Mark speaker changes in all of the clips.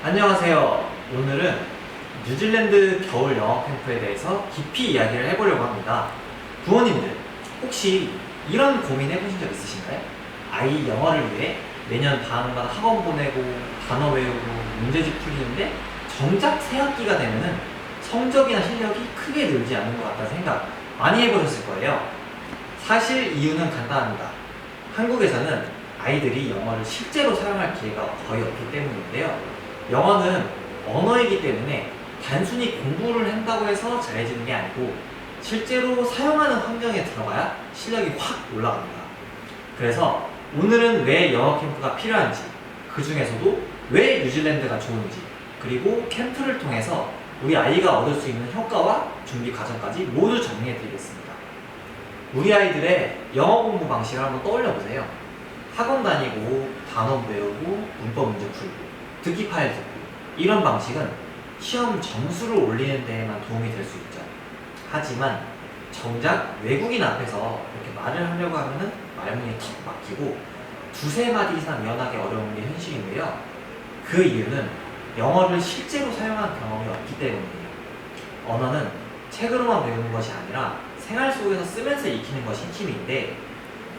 Speaker 1: 안녕하세요. 오늘은 뉴질랜드 겨울 영어 캠프에 대해서 깊이 이야기를 해보려고 합니다. 부모님들, 혹시 이런 고민 해보신 적 있으신가요? 아이 영어를 위해 매년 방학마다 학원 보내고 단어 외우고 문제집 풀리는데 정작 새학기가 되면은 성적이나 실력이 크게 늘지 않는 것 같다는 생각 많이 해보셨을 거예요. 사실 이유는 간단합니다. 한국에서는 아이들이 영어를 실제로 사용할 기회가 거의 없기 때문인데요. 영어는 언어이기 때문에 단순히 공부를 한다고 해서 잘해지는 게 아니고 실제로 사용하는 환경에 들어가야 실력이 확 올라갑니다. 그래서 오늘은 왜 영어 캠프가 필요한지, 그 중에서도 왜 뉴질랜드가 좋은지, 그리고 캠프를 통해서 우리 아이가 얻을 수 있는 효과와 준비 과정까지 모두 정리해 드리겠습니다. 우리 아이들의 영어 공부 방식을 한번 떠올려 보세요. 학원 다니고 단어 외우고 문법 문제 풀고 듣기 파일 듣고 이런 방식은 시험 점수를 올리는 데에만 도움이 될 수 있죠. 하지만 정작 외국인 앞에서 이렇게 말을 하려고 하면은 말문이 턱 막히고 두세 마디 이상 이어나기 어려운 게 현실인데요. 그 이유는 영어를 실제로 사용한 경험이 없기 때문이에요. 언어는 책으로만 배우는 것이 아니라 생활 속에서 쓰면서 익히는 것이 힘인데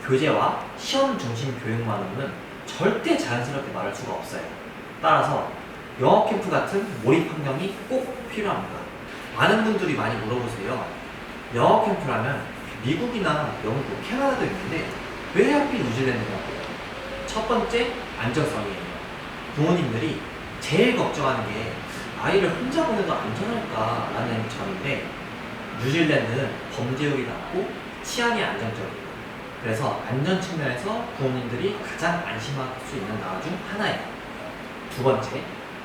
Speaker 1: 교재와 시험 중심 교육만으로는 절대 자연스럽게 말할 수가 없어요. 따라서 영어 캠프 같은 몰입 환경이 꼭 필요합니다. 많은 분들이 많이 물어보세요. 영어 캠프라면 미국이나 영국, 캐나다도 있는데 왜 하필 뉴질랜드냐고요? 첫 번째, 안정성이에요. 부모님들이 제일 걱정하는 게 아이를 혼자 보내도 안전할까라는 점인데 뉴질랜드는 범죄율이 낮고 치안이 안정적이에요. 그래서 안전 측면에서 부모님들이 가장 안심할 수 있는 나라 중 하나예요. 두 번째,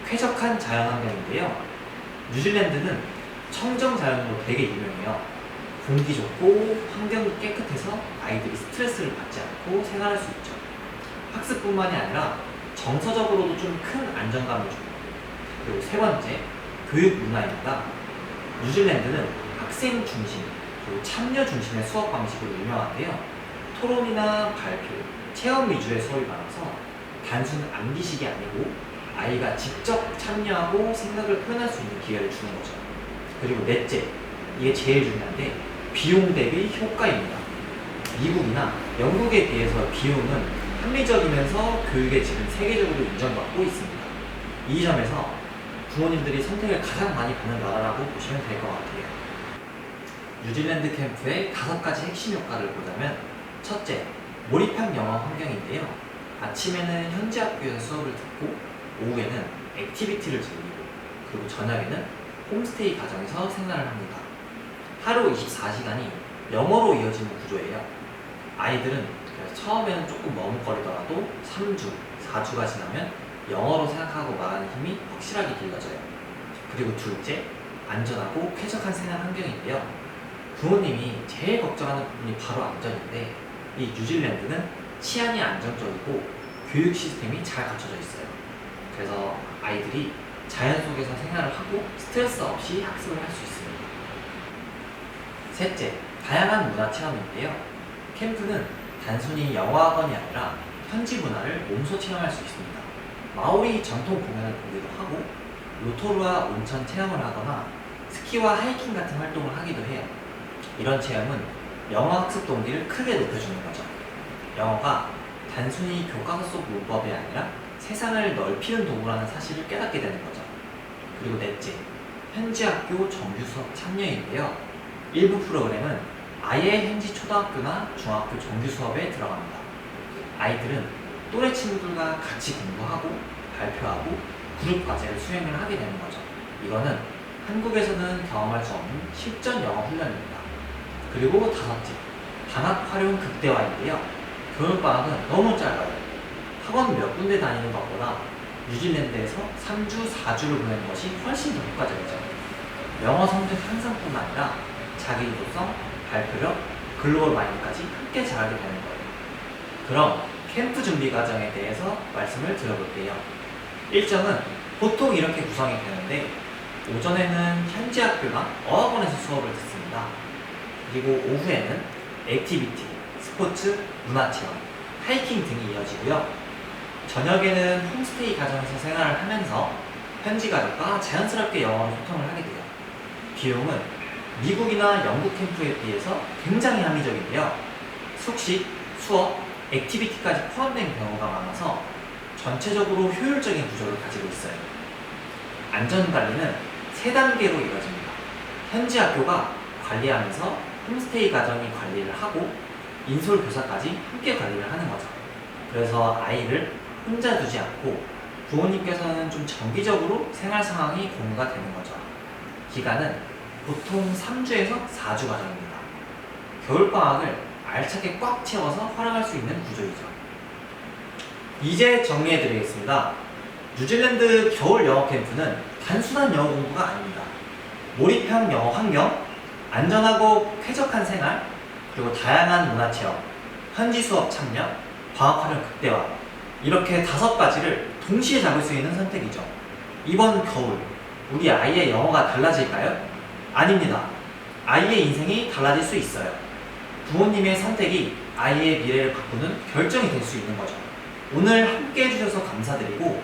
Speaker 1: 쾌적한 자연환경인데요. 뉴질랜드는 청정 자연으로 되게 유명해요. 공기 좋고 환경이 깨끗해서 아이들이 스트레스를 받지 않고 생활할 수 있죠. 학습뿐만이 아니라 정서적으로도 좀 큰 안정감을 줍니다. 그리고 세 번째, 교육 문화입니다. 뉴질랜드는 학생 중심, 그리고 참여 중심의 수업 방식으로 유명한데요. 토론이나 발표, 체험 위주의 수업이 많아서 단순 암기식이 아니고 아이가 직접 참여하고 생각을 표현할 수 있는 기회를 주는 거죠. 그리고 넷째, 이게 제일 중요한데 비용 대비 효과입니다. 미국이나 영국에 비해서 비용은 합리적이면서 교육의 질은 세계적으로 인정받고 있습니다. 이 점에서 부모님들이 선택을 가장 많이 받는 나라라고 보시면 될 것 같아요. 뉴질랜드 캠프의 다섯 가지 핵심 효과를 보자면 첫째, 몰입한 영어 환경인데요. 아침에는 현지 학교에서 수업을 듣고 오후에는 액티비티를 즐기고 그리고 저녁에는 홈스테이 가정에서 생활을 합니다. 하루 24시간이 영어로 이어지는 구조예요. 아이들은 처음에는 조금 머뭇거리더라도 3주, 4주가 지나면 영어로 생각하고 말하는 힘이 확실하게 길러져요. 그리고 둘째, 안전하고 쾌적한 생활 환경인데요. 부모님이 제일 걱정하는 부분이 바로 안전인데 이 뉴질랜드는 치안이 안정적이고 교육 시스템이 잘 갖춰져 있어요. 그래서 아이들이 자연 속에서 생활을 하고 스트레스 없이 학습을 할 수 있습니다. 셋째, 다양한 문화 체험인데요. 캠프는 단순히 영어 학원이 아니라 현지 문화를 몸소 체험할 수 있습니다. 마오리 전통 공연을 보기도 하고 로토루아 온천 체험을 하거나 스키와 하이킹 같은 활동을 하기도 해요. 이런 체험은 영어 학습 동기를 크게 높여주는 거죠. 영어가 단순히 교과서 속 문법이 아니라 세상을 넓히는 도구라는 사실을 깨닫게 되는 거죠. 그리고 넷째, 현지 학교 정규 수업 참여인데요. 일부 프로그램은 아예 현지 초등학교나 중학교 정규 수업에 들어갑니다. 아이들은 또래 친구들과 같이 공부하고 발표하고 그룹 과제를 수행을 하게 되는 거죠. 이거는 한국에서는 경험할 수 없는 실전 영어 훈련입니다. 그리고 다섯째, 단합 활용 극대화인데요. 교육방학은 너무 짧아요. 학원 몇 군데 다니는 것보다 뉴질랜드에서 3주, 4주를 보내는 것이 훨씬 더 효과적이죠. 영어 성적 향상뿐만 아니라 자기주도성, 발표력, 글로벌 마인드까지 함께 잘하게 되는 거예요. 그럼 캠프 준비 과정에 대해서 말씀을 드려볼게요. 일정은 보통 이렇게 구성이 되는데 오전에는 현지 학교나 어학원에서 수업을 듣습니다. 그리고 오후에는 액티비티, 스포츠, 문화체험, 하이킹 등이 이어지고요. 저녁에는 홈스테이 가정에서 생활을 하면서 현지 가족과 자연스럽게 영어로 소통을 하게 돼요. 비용은 미국이나 영국 캠프에 비해서 굉장히 합리적인데요. 숙식, 수업, 액티비티까지 포함된 경우가 많아서 전체적으로 효율적인 구조를 가지고 있어요. 안전관리는 세 단계로 이루어집니다. 현지 학교가 관리하면서 홈스테이 가정이 관리를 하고 인솔 교사까지 함께 관리를 하는 거죠. 그래서 아이를 혼자 두지 않고 부모님께서는 좀 정기적으로 생활 상황이 공유가 되는 거죠. 기간은 보통 3주에서 4주 과정입니다. 겨울방학을 알차게 꽉 채워서 활용할 수 있는 구조이죠. 이제 정리해 드리겠습니다. 뉴질랜드 겨울 영어 캠프는 단순한 영어 공부가 아닙니다. 몰입형 영어 환경, 안전하고 쾌적한 생활, 그리고 다양한 문화 체험, 현지 수업 참여, 방학 활용 극대화 이렇게 다섯 가지를 동시에 잡을 수 있는 선택이죠. 이번 겨울 우리 아이의 영어가 달라질까요? 아닙니다. 아이의 인생이 달라질 수 있어요. 부모님의 선택이 아이의 미래를 바꾸는 결정이 될 수 있는 거죠. 오늘 함께 해주셔서 감사드리고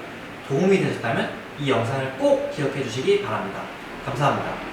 Speaker 1: 도움이 되셨다면 이 영상을 꼭 기억해 주시기 바랍니다. 감사합니다.